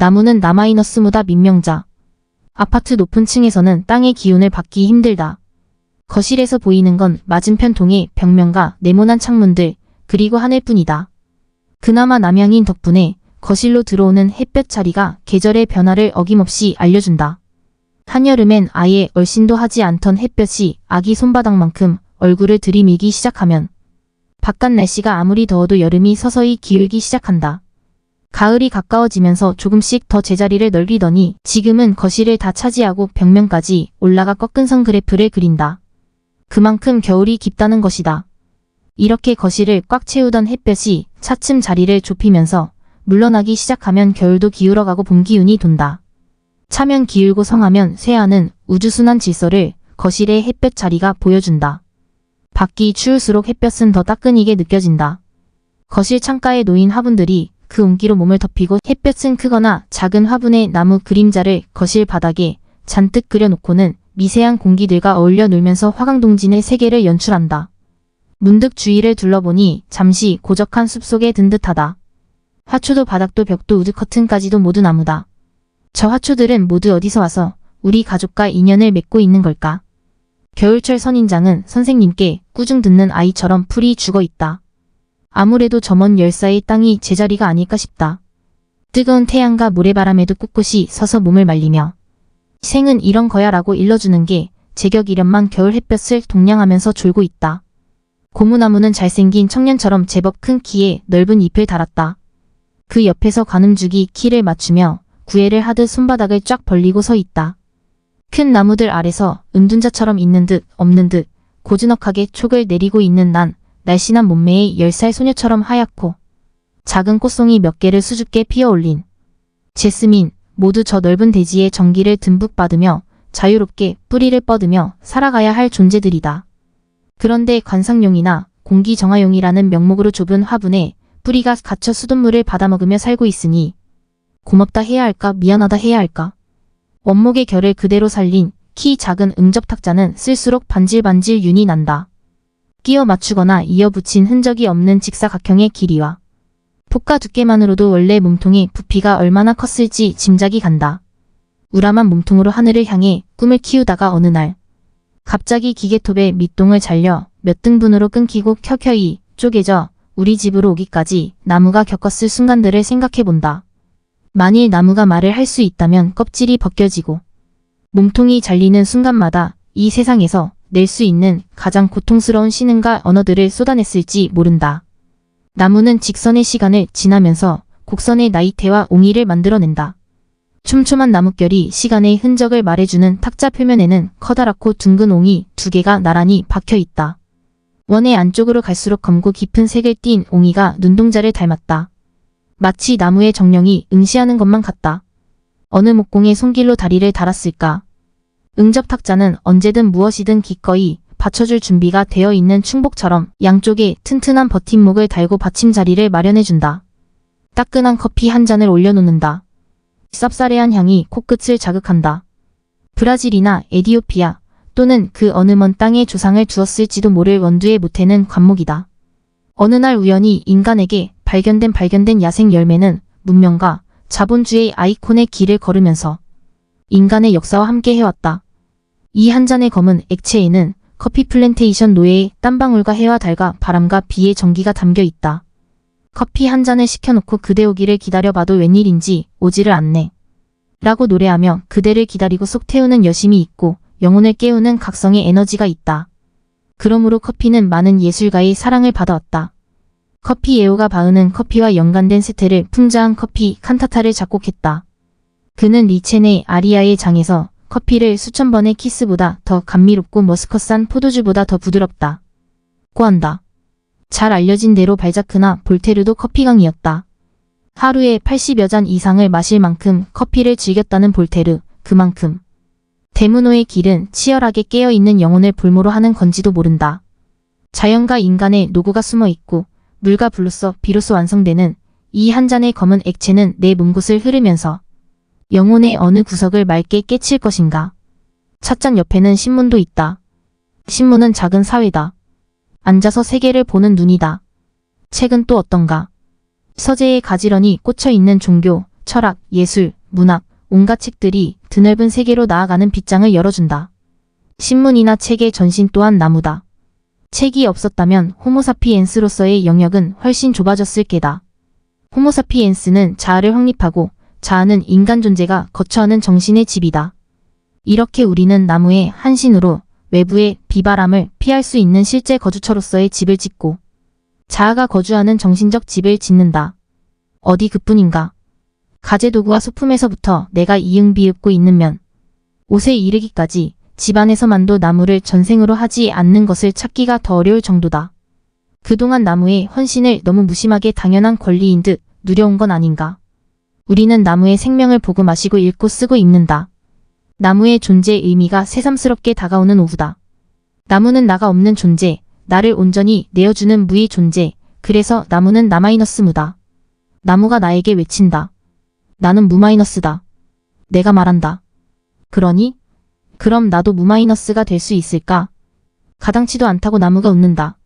나무는 나마이너스 무다 민명자. 아파트 높은 층에서는 땅의 기운을 받기 힘들다. 거실에서 보이는 건 맞은편 동의 벽면과 네모난 창문들, 그리고 하늘뿐이다. 그나마 남향인 덕분에 거실로 들어오는 햇볕 자리가 계절의 변화를 어김없이 알려준다. 한여름엔 아예 얼씬도 하지 않던 햇볕이 아기 손바닥만큼 얼굴을 들이밀기 시작하면 바깥 날씨가 아무리 더워도 여름이 서서히 기울기 시작한다. 가을이 가까워지면서 조금씩 더 제자리를 넓히더니 지금은 거실을 다 차지하고 벽면까지 올라가 꺾은 선 그래프를 그린다. 그만큼 겨울이 깊다는 것이다. 이렇게 거실을 꽉 채우던 햇볕이 차츰 자리를 좁히면서 물러나기 시작하면 겨울도 기울어가고 봄 기운이 돈다. 차면 기울고 성하면 쇠하는 우주순환 질서를 거실의 햇볕 자리가 보여준다. 밖이 추울수록 햇볕은 더 따끈이게 느껴진다. 거실 창가에 놓인 화분들이 그 온기로 몸을 덮이고 햇볕은 크거나 작은 화분의 나무 그림자를 거실 바닥에 잔뜩 그려놓고는 미세한 공기들과 어울려 놀면서 화강동진의 세계를 연출한다. 문득 주위를 둘러보니 잠시 고적한 숲속에 든 듯하다. 화초도 바닥도 벽도 우드 커튼까지도 모두 나무다. 저 화초들은 모두 어디서 와서 우리 가족과 인연을 맺고 있는 걸까? 겨울철 선인장은 선생님께 꾸중 듣는 아이처럼 풀이 죽어 있다. 아무래도 저 먼 열사의 땅이 제자리가 아닐까 싶다. 뜨거운 태양과 모래바람에도 꿋꿋이 서서 몸을 말리며 생은 이런 거야 라고 일러주는 게 제격 이련만 겨울 햇볕을 동냥하면서 졸고 있다. 고무나무는 잘생긴 청년처럼 제법 큰 키에 넓은 잎을 달았다. 그 옆에서 관음죽이 키를 맞추며 구애를 하듯 손바닥을 쫙 벌리고 서 있다. 큰 나무들 아래서 은둔자처럼 있는 듯 없는 듯 고즈넉하게 촉을 내리고 있는 난 날씬한 몸매의 10살 소녀처럼 하얗고 작은 꽃송이 몇 개를 수줍게 피어올린 제스민 모두 저 넓은 대지의 전기를 듬뿍 받으며 자유롭게 뿌리를 뻗으며 살아가야 할 존재들이다. 그런데 관상용이나 공기정화용이라는 명목으로 좁은 화분에 뿌리가 갇혀 수돗물을 받아먹으며 살고 있으니 고맙다 해야 할까 미안하다 해야 할까 원목의 결을 그대로 살린 키 작은 응접탁자는 쓸수록 반질반질 윤이 난다. 끼워 맞추거나 이어 붙인 흔적이 없는 직사각형의 길이와 폭과 두께만으로도 원래 몸통의 부피가 얼마나 컸을지 짐작이 간다. 우람한 몸통으로 하늘을 향해 꿈을 키우다가 어느 날 갑자기 기계톱에 밑동을 잘려 몇 등분으로 끊기고 켜켜이 쪼개져 우리 집으로 오기까지 나무가 겪었을 순간들을 생각해본다. 만일 나무가 말을 할 수 있다면 껍질이 벗겨지고 몸통이 잘리는 순간마다 이 세상에서 낼 수 있는 가장 고통스러운 신음과 언어들을 쏟아냈을지 모른다. 나무는 직선의 시간을 지나면서 곡선의 나이테와 옹이를 만들어낸다. 촘촘한 나뭇결이 시간의 흔적을 말해주는 탁자 표면에는 커다랗고 둥근 옹이 두 개가 나란히 박혀 있다. 원의 안쪽으로 갈수록 검고 깊은 색을 띤 옹이가 눈동자를 닮았다. 마치 나무의 정령이 응시하는 것만 같다. 어느 목공의 손길로 다리를 달았을까? 응접탁자는 언제든 무엇이든 기꺼이 받쳐줄 준비가 되어 있는 충복처럼 양쪽에 튼튼한 버팀목을 달고 받침 자리를 마련해준다. 따끈한 커피 한 잔을 올려놓는다. 쌉싸래한 향이 코끝을 자극한다. 브라질이나 에디오피아 또는 그 어느 먼 땅에 조상을 두었을지도 모를 원두의 모태는 관목이다. 어느 날 우연히 인간에게 발견된 발견된 야생 열매는 문명과 자본주의 아이콘의 길을 걸으면서 인간의 역사와 함께 해왔다. 이 한 잔의 검은 액체에는 커피 플랜테이션 노예의 땀방울과 해와 달과 바람과 비의 전기가 담겨 있다. 커피 한 잔을 시켜놓고 그대 오기를 기다려봐도 웬일인지 오지를 않네. 라고 노래하며 그대를 기다리고 속 태우는 여심이 있고 영혼을 깨우는 각성의 에너지가 있다. 그러므로 커피는 많은 예술가의 사랑을 받아왔다. 커피 예오가 바흐는 커피와 연관된 세태를 풍자한 커피 칸타타를 작곡했다. 그는 리첸의 아리아의 장에서 커피를 수천 번의 키스보다 더 감미롭고 머스컷산 포도주보다 더 부드럽다. 고한다. 잘 알려진 대로 발자크나 볼테르도 커피강이었다. 하루에 80여 잔 이상을 마실 만큼 커피를 즐겼다는 볼테르, 그만큼. 데무노의 길은 치열하게 깨어있는 영혼을 볼모로 하는 건지도 모른다. 자연과 인간의 노고가 숨어 있고 물과 불로써 비로소 완성되는 이 한 잔의 검은 액체는 내 몸곳을 흐르면서 영혼의 어느 구석을 맑게 깨칠 것인가. 찻잔 옆에는 신문도 있다. 신문은 작은 사회다. 앉아서 세계를 보는 눈이다. 책은 또 어떤가. 서재에 가지런히 꽂혀 있는 종교, 철학, 예술, 문학, 온갖 책들이 드넓은 세계로 나아가는 빗장을 열어준다. 신문이나 책의 전신 또한 나무다. 책이 없었다면 호모사피엔스로서의 영역은 훨씬 좁아졌을 게다. 호모사피엔스는 자아를 확립하고 자아는 인간 존재가 거처하는 정신의 집이다. 이렇게 우리는 나무의 한신으로 외부의 비바람을 피할 수 있는 실제 거주처로서의 집을 짓고 자아가 거주하는 정신적 집을 짓는다. 어디 그뿐인가. 가재도구와 소품에서부터 내가 이응비읍고 있는 면, 옷에 이르기까지 집안에서만도 나무를 전생으로 하지 않는 것을 찾기가 더 어려울 정도다. 그동안 나무의 헌신을 너무 무심하게 당연한 권리인 듯 누려온 건 아닌가. 우리는 나무의 생명을 보고 마시고 읽고 쓰고 읽는다. 나무의 존재의 의미가 새삼스럽게 다가오는 오후다. 나무는 나가 없는 존재, 나를 온전히 내어주는 무의 존재, 그래서 나무는 나마이너스 무다. 나무가 나에게 외친다. 나는 무마이너스다. 내가 말한다. 그러니? 그럼 나도 무마이너스가 될 수 있을까? 가당치도 않다고 나무가 웃는다.